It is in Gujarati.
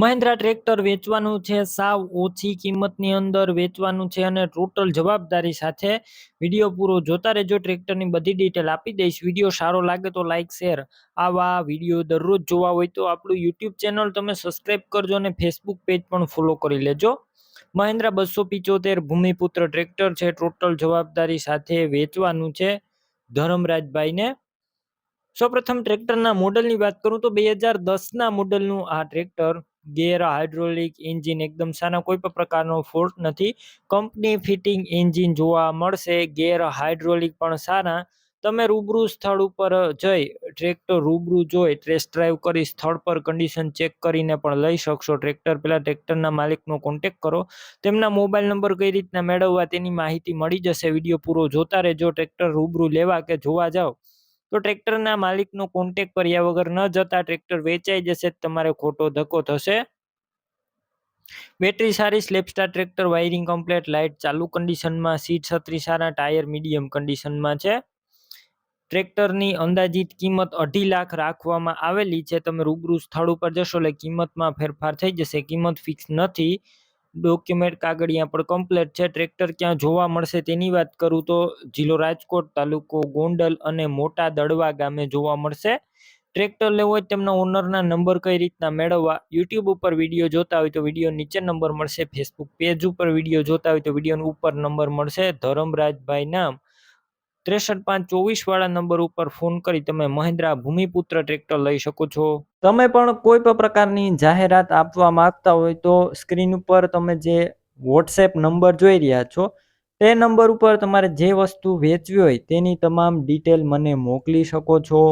મહિન્દ્રા ટ્રેક્ટર વેચવાનું છે, સાવ ઓછી કિંમતની અંદર વેચવાનું છે અને ટોટલ જવાબદારી સાથે વીડિયો પૂરો જોતા રહેજો. ટ્રેક્ટરની બધી ડિટેલ આપી દઈશ. વીડિયો સારો લાગે તો લાઇક શેર આવા વીડિયો દરરોજ જોવા હોય તો આપણું યુટ્યુબ ચેનલ તમે સબસ્ક્રાઈબ કરજો અને ફેસબુક પેજ પણ ફોલો કરી લેજો. મહિન્દ્રા બસો પિચોતેર ભૂમિપુત્ર ટ્રેક્ટર છે. ટોટલ જવાબદારી સાથે વેચવાનું છે ધરમરાજભાઈને. સૌપ્રથમ ટ્રેક્ટરના મોડલની વાત કરું તો બે હજાર દસના મોડલનું આ ટ્રેક્ટર ગેર હાઇડ્રોલિક એન્જિન એકદમ સારા કોઈ પણ પ્રકારનો ફોલ્ટ નથી. કંપની ફિટિંગ એન્જિન જોવા મળશે. ગેર હાઇડ્રોલિક પણ સારા તમે રૂબરૂ સ્થળ ઉપર જઈ ટ્રેક્ટર રૂબરૂ જોઈ ટેસ્ટ ડ્રાઈવ કરી સ્થળ પર કન્ડિશન ચેક કરીને પણ લઈ શકશો. ટ્રેક્ટર પહેલાં ટ્રેક્ટરના માલિકનો કોન્ટેક કરો. તેમના મોબાઈલ નંબર કઈ રીતના મેળવવા તેની માહિતી મળી જશે. વીડિયો પૂરો જોતા રહેજો. ટ્રેક્ટર રૂબરૂ લેવા કે જોવા જાઓ. તો ટ્રેક્ટરના માલિકનો કોન્ટેક કર્યા વગર ન જતા ટ્રેક્ટર વેચાઈ જશે તમારે ખોટો ધક્કો થશે. બેટરી સારી, સ્લેપસ્ટાર ટ્રેક્ટર વાયરિંગ કમ્પ્લેટ લાઇટ ચાલુ કન્ડિશનમાં સીટ છત્રી સારા, ટાયર મીડિયમ કન્ડિશનમાં છે. ટ્રેક્ટરની અંદાજિત કિંમત અઢી લાખ રાખવામાં આવેલી છે. તમે રૂબરૂ સ્થળ ઉપર જશો એટલે કિંમતમાં ફેરફાર થઈ જશે. કિંમત ફિક્સ નથી. ડોક્યુમેન્ટ કાગળિયા પણ કમ્પ્લેટ છે. ટ્રેક્ટર ક્યાં જોવા મળશે તેની વાત કરું તો જિલ્લો રાજકોટ, તાલુકો ગોંડલ અને મોટા દડવા ગામે જોવા મળશે. ટ્રેક્ટર લેવું હોય તેમના ઓનરના નંબર કઈ રીતના મેળવવા યુટ્યુબ ઉપર વીડિયો જોતા હોય તો વીડિયો નીચે નંબર મળશે. ફેસબુક પેજ ઉપર વીડિયો જોતા હોય તો વીડિયો ઉપર નંબર મળશે. ધરમરાજભાઈ નામ. ત્રેસઠ પાંચ ચોવીસ વાળા નંબર ઉપર ફોન કરી તમે મહિન્દ્રા ભૂમિપુત્ર ટ્રેક્ટર લઈ શકો છો. તમે પણ કોઈ પણ પ્રકારની જાહેરાત આપવા માંગતા હોય તો સ્ક્રીન ઉપર તમે જે વોટ્સએપ નંબર જોઈ રહ્યા છો, તે નંબર ઉપર તમારે જે વસ્તુ વેચવી હોય તેની તમામ ડિટેલ મને મોકલી શકો છો.